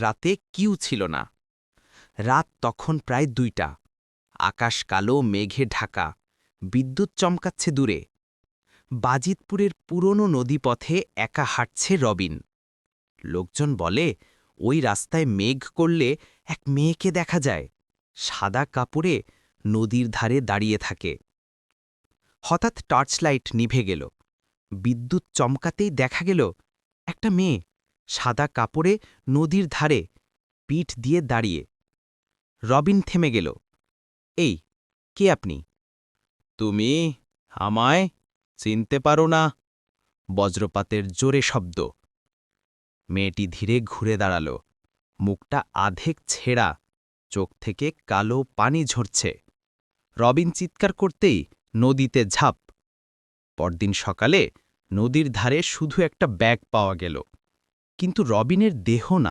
রাতে কিউ ছিল না। রাত তখন প্রায় দুইটা। আকাশ কালো, মেঘে ঢাকা। বিদ্যুৎ চমকাচ্ছে দূরে। বাজিতপুরের পুরনো নদীপথে একা হাঁটছে রবিন। লোকজন বলে, ওই রাস্তায় মেঘ করলে এক মেয়েকে দেখা যায়। সাদা কাপড়ে নদীর ধারে দাঁড়িয়ে থাকে। হঠাৎ টর্চলাইট নিভে গেল। বিদ্যুৎ চমকাতেই দেখা গেল, একটা মেয়ে সাদা কাপড়ে নদীর ধারে পিঠ দিয়ে দাঁড়িয়ে। রবিন থেমে গেল। এই, কে আপনি? তুমি আমায় চিনতে পারো না, বজ্রপাতের জোরে শব্দ। মেয়েটি ধীরে ঘুরে দাঁড়াল। মুখটা আধেক ছেঁড়া, চোখ থেকে কালো পানি ঝরছে। রবিন চিৎকার করতেই নদীতে ঝাঁপ। পরদিন সকালে নদীর ধারে শুধু একটা ব্যাগ পাওয়া গেল। কিন্তু রবিনের দেহ না।